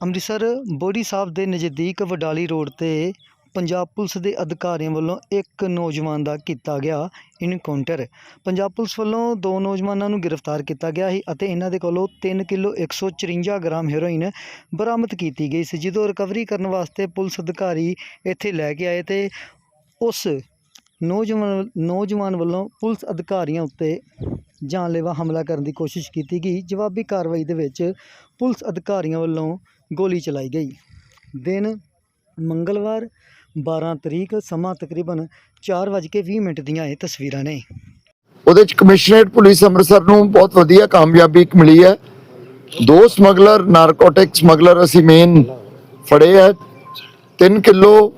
ਅੰਮ੍ਰਿਤਸਰ ਬੋੜੀ ਸਾਹਿਬ ਦੇ ਨਜ਼ਦੀਕ ਵਡਾਲੀ ਰੋਡ ਤੇ ਪੰਜਾਬ ਪੁਲਿਸ ਦੇ ਅਧਿਕਾਰੀਆਂ ਵੱਲੋਂ ਇੱਕ ਨੌਜਵਾਨ ਦਾ ਕੀਤਾ ਗਿਆ ਇਨਕਾਊਂਟਰ ਪੰਜਾਬ ਪੁਲਿਸ ਵੱਲੋਂ ਦੋ ਨੌਜਵਾਨਾਂ ਨੂੰ ਗ੍ਰਿਫਤਾਰ ਕੀਤਾ ਗਿਆ ਸੀ ਅਤੇ ਇਹਨਾਂ ਦੇ ਕੋਲੋਂ 3 ਕਿਲੋ 154 ਗ੍ਰਾਮ ਹੈਰੋਇਨ ਬਰਾਮਦ ਕੀਤੀ ਗਈ ਸੀ ਜਦੋਂ ਰਿਕਵਰੀ ਕਰਨ ਵਾਸਤੇ ਪੁਲਿਸ ਅਧਿਕਾਰੀ ਇੱਥੇ ਲੈ ਕੇ ਆਏ ਤੇ ਉਸ ਨੌਜਵਾਨ ਨੌਜਵਾਨ ਵੱਲੋਂ ਪੁਲਿਸ ਅਧਿਕਾਰੀਆਂ ਉੱਤੇ ਜਾਨਲੇਵਾ ਹਮਲਾ ਕਰਨ ਦੀ ਕੋਸ਼ਿਸ਼ ਕੀਤੀ ਗਈ। ਜਵਾਬੀ ਕਾਰਵਾਈ ਦੇ ਵਿੱਚ ਪੁਲਿਸ ਅਧਿਕਾਰੀਆਂ ਵੱਲੋਂ ਗੋਲੀ ਚਲਾਈ ਗਈ। ਦਿਨ ਮੰਗਲਵਾਰ 12 ਤਰੀਕ, ਸਮਾਂ ਤਕਰੀਬਨ 4:20 ਮਿੰਟ ਦੀਆਂ ਇਹ ਤਸਵੀਰਾਂ ਨੇ। ਉਹਦੇ ਚ ਕਮਿਸ਼ਨਰੇਟ ਪੁਲਿਸ ਅੰਮ੍ਰਿਤਸਰ ਨੂੰ ਬਹੁਤ ਵਧੀਆ ਕਾਮਯਾਬੀ ਮਿਲੀ ਹੈ। ਦੋ ਸਮਗਲਰ, ਨਾਰਕੋਟਿਕ ਸਮਗਲਰ ਅਸੀਂ ਮੇਨ ਫੜੇ ਹੈ। 3 ਕਿਲੋ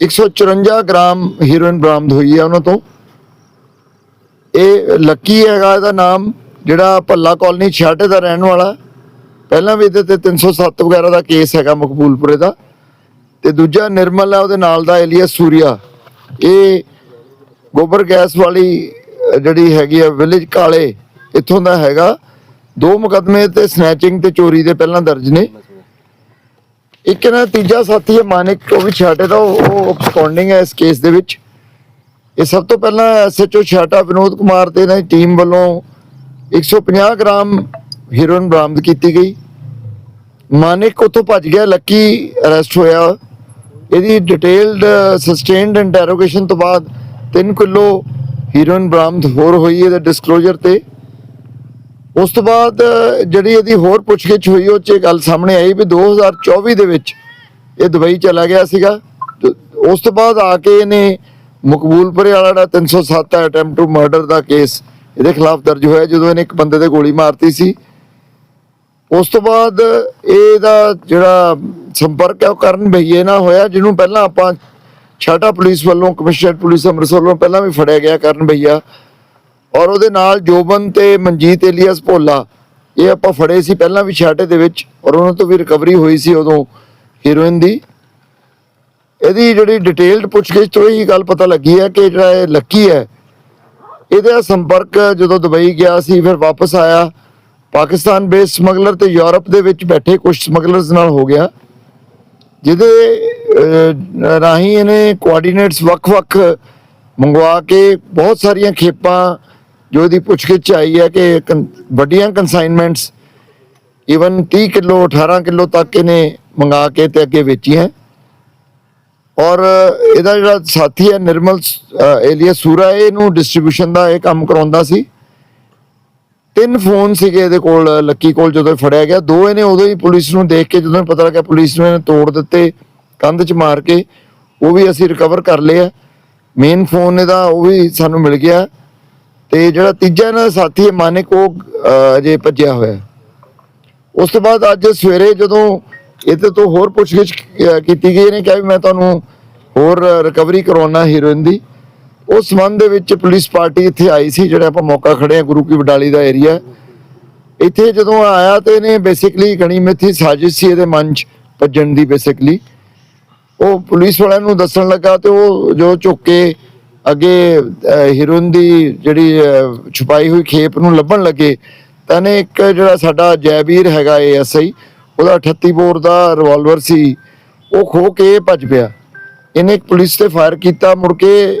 154 ਗ੍ਰਾਮ ਹੀਰੋਇਨ ਬਰਾਮਦ ਹੋਈ ਹੈ ਉਹਨਾਂ ਤੋਂ। ਇਹ ਲੱਕੀ ਹੈਗਾ ਇਹਦਾ ਨਾਮ, ਜਿਹੜਾ ਭੱਲਾ ਕਾਲਨੀ ਛਾਟੇ ਦਾ ਰਹਿਣ ਵਾਲਾ। ਪਹਿਲਾਂ ਵੀ ਇਹਦੇ ਤੇ 307 ਵਗੈਰਾ ਦਾ ਕੇਸ ਹੈਗਾ ਮਕਬੂਲਪੁਰੇ ਦਾ। ਤੇ ਦੂਜਾ ਨਿਰਮਲ ਹੈ ਉਹਦੇ ਨਾਲ ਦਾ ਏਲੀਅਸ ਸੂਰਿਆ। ਇਹ ਗੋਬਰ ਗੈਸ ਵਾਲੀ ਜਿਹੜੀ ਹੈਗੀ ਆ ਵਿਲੇਜ ਕਾਲੇ, ਇੱਥੋਂ ਦਾ ਹੈਗਾ। ਦੋ ਮੁਕਦਮੇ ਤੇ ਸਨੈਚਿੰਗ ਤੇ ਚੋਰੀ ਦੇ ਪਹਿਲਾਂ ਦਰਜ ਨੇ। ਇੱਕ ਨਾ ਤੀਜਾ ਸਾਥੀ ਹੈ ਮਾਨਿਕ, ਉਹ ਵੀ ਛਾਟੇ ਦਾ, ਉਹ ਉਹ ਹੈ ਇਸ ਕੇਸ ਦੇ ਵਿੱਚ। ਇਹ ਸਭ ਤੋਂ ਪਹਿਲਾਂ ਐਸਐਚਓ ਛਾਟਾ ਵਿਨੋਦ ਕੁਮਾਰ ਤੇ ਇਹਨਾਂ ਦੀ ਟੀਮ ਵੱਲੋਂ 150 ਗ੍ਰਾਮ ਹੀਰੋਇਨ ਬਰਾਮਦ ਕੀਤੀ ਗਈ। ਮਾਨਿਕ ਉੱਥੋਂ ਭੱਜ ਗਿਆ, ਲੱਕੀ ਅਰੈਸਟ ਹੋਇਆ। ਇਹਦੀ ਡਿਟੇਲਡ ਸਸਟੇਨਡ ਇੰਟਰੋਗੇਸ਼ਨ ਤੋਂ ਬਾਅਦ 3 ਕਿਲੋ ਹੀਰੋਇਨ ਬਰਾਮਦ ਹੋਰ ਹੋਈ ਇਹਦੇ ਡਿਸਕਲੋਜ਼ਰ ਤੇ। ਉਸ ਤੋਂ ਬਾਅਦ, ਜਿਹੜੀ ਇਹਦੀ ਹੋਰ ਪੁੱਛਗਿੱਛ ਹੋਈ, ਉਹ ਚ ਇਹ ਗੱਲ ਸਾਹਮਣੇ ਆਈ ਵੀ 2024 ਦੇ ਵਿੱਚ ਇਹ ਦੁਬਈ ਚਲਾ ਗਿਆ ਸੀਗਾ। ਉਸ ਤੋਂ ਬਾਅਦ ਆ ਕੇ ਇਹਨੇ ਮਕਬੂਲਪੁਰੇ ਵਾਲਾ ਜਿਹੜਾ 307 ਅਟੈਂਪਟ ਟੂ ਮਰਡਰ ਦਾ ਕੇਸ ਇਹਦੇ ਖਿਲਾਫ ਦਰਜ ਹੋਇਆ, ਜਦੋਂ ਇਹਨੇ ਇੱਕ ਬੰਦੇ ਤੇ ਗੋਲੀ ਮਾਰਤੀ ਸੀ। ਉਸ ਤੋਂ ਬਾਅਦ ਇਹਦਾ ਜਿਹੜਾ ਸੰਪਰਕ ਹੈ ਉਹ ਕਰਨ ਭਈਏ ਨਾਲ ਹੋਇਆ, ਜਿਹਨੂੰ ਪਹਿਲਾਂ ਆਪਾਂ ਛਾਟਾ ਪੁਲਿਸ ਵੱਲੋਂ, ਕਮਿਸ਼ਨਰ ਪੁਲਿਸ ਅੰਮ੍ਰਿਤਸਰ ਵੱਲੋਂ ਪਹਿਲਾਂ ਵੀ ਫੜਿਆ ਗਿਆ ਕਰਨ ਭਈਆ ਔਰ ਉਹਦੇ ਨਾਲ ਜੋਬਨ ਤੇ ਮਨਜੀਤ ਏਲੀਅਸ ਭੋਲਾ, ਇਹ ਆਪਾਂ ਫੜੇ ਸੀ ਪਹਿਲਾਂ ਵੀ ਛਾਟੇ ਦੇ ਵਿੱਚ, ਔਰ ਉਹਨਾਂ ਤੋਂ ਵੀ ਰਿਕਵਰੀ ਹੋਈ ਸੀ ਉਦੋਂ ਹੀਰੋਇਨ ਦੀ। ਇਹਦੀ ਜਿਹੜੀ ਡਿਟੇਲਡ ਪੁੱਛਗਿੱਛ ਤੋਂ ਇਹ ਗੱਲ ਪਤਾ ਲੱਗੀ ਹੈ ਕਿ ਜਿਹੜਾ ਇਹ ਲੱਕੀ ਹੈ, ਇਹਦਾ ਸੰਪਰਕ ਜਦੋਂ ਦੁਬਈ ਗਿਆ ਸੀ, ਫਿਰ ਵਾਪਸ ਆਇਆ। ਪਾਕਿਸਤਾਨ ਬੇਸ ਸਮਗਲਰ ਤੇ ਯੂਰਪ ਦੇ ਵਿੱਚ ਬੈਠੇ ਕੁਝ ਸਮਗਲਰਸ ਨਾਲ ਹੋ ਗਿਆ, ਜਿਹਦੇ ਰਾਹੀਂ ਇਹਨੇ ਕੋਆਰਡੀਨੇਟਸ ਵੱਖ-ਵੱਖ ਮੰਗਵਾ ਕੇ ਬਹੁਤ ਸਾਰੀਆਂ ਖੇਪਾਂ, ਜੋ ਇਹਦੀ ਪੁੱਛਗਿੱਛ ਆਈ ਹੈ ਕਿ ਕਨ- ਵੱਡੀਆਂ ਕਨਸਾਈਨਮੈਂਟਸ ਈਵਨ 30 ਕਿਲੋ 18 ਕਿਲੋ ਤੱਕ ਇਹਨੇ ਮੰਗਾ ਕੇ ਤੇ ਅੱਗੇ ਵੇਚੀਆਂ। ਔਰ ਇਹਦਾ ਜਿਹੜਾ ਸਾਥੀ ਹੈ ਨਿਰਮਲ ਏਲੀਅਸ ਸੂਰਾ ਇਹਨੂੰ ਡਿਸਟ੍ਰੀਬਿਊਸ਼ਨ ਦਾ ਇਹ ਕੰਮ ਕਰਾਉਂਦਾ ਸੀ। ਤਿੰਨ ਫੋਨ ਸੀਗੇ ਇਹਦੇ ਕੋਲ, ਲੱਕੀ ਕੋਲ ਜਦੋਂ ਇਹ ਫੜਿਆ ਗਿਆ, ਦੋ ਇਹਨੇ ਉਦੋਂ ਹੀ ਪੁਲਿਸ ਨੂੰ ਦੇਖ ਕੇ ਜਦੋਂ ਪਤਾ ਲੱਗਾ ਪੁਲਿਸ ਨੂੰ ਇਹਨੇ ਤੋੜ ਦਿੱਤੇ, ਕੰਧ 'ਚ ਮਾਰ ਕੇ, ਉਹ ਵੀ ਅਸੀਂ ਰਿਕਵਰ ਕਰ ਲਿਆ। ਮੇਨ ਫੋਨ ਇਹਦਾ, ਉਹ ਵੀ ਸਾਨੂੰ ਮਿਲ ਗਿਆ। ਤੇ ਜਿਹੜਾ ਤੀਜਾ ਇਹਨਾਂ ਦਾ ਸਾਥੀ ਹੈ, ਮਾਨਿਕ, ਉਹ ਅਜੇ ਭੱਜਿਆ ਹੋਇਆ ਉਸ ਤੋਂ ਬਾਅਦ ਅੱਜ ਸਵੇਰੇ ਜਦੋਂ ਇਹਦੇ ਤੋਂ ਹੋਰ ਪੁੱਛਗਿੱਛ ਕੀਤੀ ਗਈ, ਇਹਨੇ ਕਿਹਾ ਵੀ ਮੈਂ ਤੁਹਾਨੂੰ ਹੋਰ ਰਿਕਵਰੀ ਕਰਵਾਉਣਾ ਹੀਰੋਇਨ ਦੀ। ਉਸ ਸੰਬੰਧ ਦੇ ਵਿੱਚ ਪੁਲਿਸ ਪਾਰਟੀ ਇੱਥੇ ਆਈ ਸੀ, ਜਿਹੜਾ ਆਪਾਂ ਮੌਕਾ ਖੜੇ ਆ ਗੁਰੂ ਕੀ ਵਡਾਲੀ ਦਾ ਏਰੀਆ ਇੱਥੇ ਜਦੋਂ ਆਇਆ ਤੇ ਇਹਨੇ ਬੇਸਿਕਲੀ ਗਣੀ ਮਿੱਥੀ ਸਾਜ਼ਿਸ਼ ਸੀ ਇਹਦੇ ਮਨ 'ਚ ਭੱਜਣ ਦੀ ਬੇਸਿਕਲੀ ਉਹ ਪੁਲਿਸ ਵਾਲਿਆਂ ਨੂੰ ਦੱਸਣ ਲੱਗਾ ਤੇ ਉਹ ਜੋ ਝੁੱਕ ਕੇ ਅੱਗੇ ਹੀਰੋਇਨ ਦੀ ਜਿਹੜੀ ਛੁਪਾਈ ਹੋਈ ਖੇਪ ਨੂੰ ਲੱਭਣ ਲੱਗੇ, ਤਾਂ ਇਹਨੇ ਇੱਕ ਜਿਹੜਾ ਸਾਡਾ ਜੈਵੀਰ ਹੈਗਾ ਏਐਸਆਈ ਉਹਦਾ 38 ਬੋਰ ਦਾ ਰਿਵਾਲਵਰ ਸੀ, ਉਹ ਖੋ ਕੇ ਭੱਜ ਪਿਆ। ਇਹਨੇ ਪੁਲਿਸ ਤੇ ਫਾਇਰ ਕੀਤਾ, ਮੁੜ ਕੇ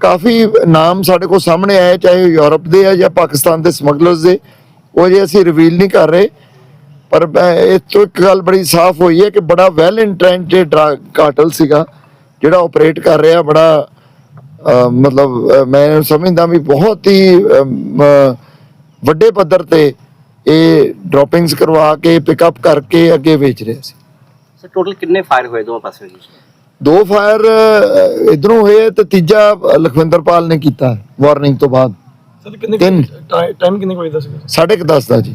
ਕਾਫੀ ਨਾਮ ਸਾਡੇ ਕੋਲ ਸਾਹਮਣੇ ਆਏ, ਚਾਹੇ ਯੂਰਪ ਦੇ ਆ ਜਾਂ ਪਾਕਿਸਤਾਨ ਦੇ ਸਮਗਲਰਸ ਦੇ, ਉਹ ਜੇ ਅਸੀਂ ਰਿਵੀਲ ਨਹੀਂ ਕਰ ਰਹੇ। ਪਰ ਮੈਂ ਤੋਂ ਇੱਕ ਗੱਲ ਬੜੀ ਸਾਫ਼ ਹੋਈ ਹੈ ਕਿ ਬੜਾ ਵੈਲ ਇੰਟ੍ਰੈਂਚਡ ਡਰਗ ਕਾਰਟਲ ਸੀਗਾ, ਜਿਹੜਾ ਆਪਰੇਟ ਕਰ ਰਿਹਾ, ਬੜਾ ਮਤਲਬ ਮੈਂ ਸਮਝਦਾ ਵੀ ਬਹੁਤ ਹੀ ਵੱਡੇ ਪੱਧਰ ਤੇ ਇਹ ਡ੍ਰੌਪਿੰਗਸ ਕਰਵਾ ਕੇ ਪਿਕਅਪ ਕਰਕੇ ਅੱਗੇ ਵੇਚ ਰਿਹਾ ਸੀ। ਸਰ ਟੋਟਲ ਕਿੰਨੇ ਫਾਇਰ ਹੋਏ ਦੋਵਾਂ ਪਾਸੇ ਜੀ? ਦੋ ਫਾਇਰ ਇਧਰੋਂ ਹੋਏ ਤੇ ਤੀਜਾ ਲਖਵਿੰਦਰਪਾਲ ਨੇ ਕੀਤਾ ਵਾਰਨਿੰਗ ਤੋਂ ਬਾਅਦ। ਸਰ ਕਿੰਨੇ। ਟਾਈਮ ਕਿੰਨੇ ਕੋਈ ਦੱਸ ਸਾਢੇ ਕੁ ਦਸ ਦਾ ਜੀ।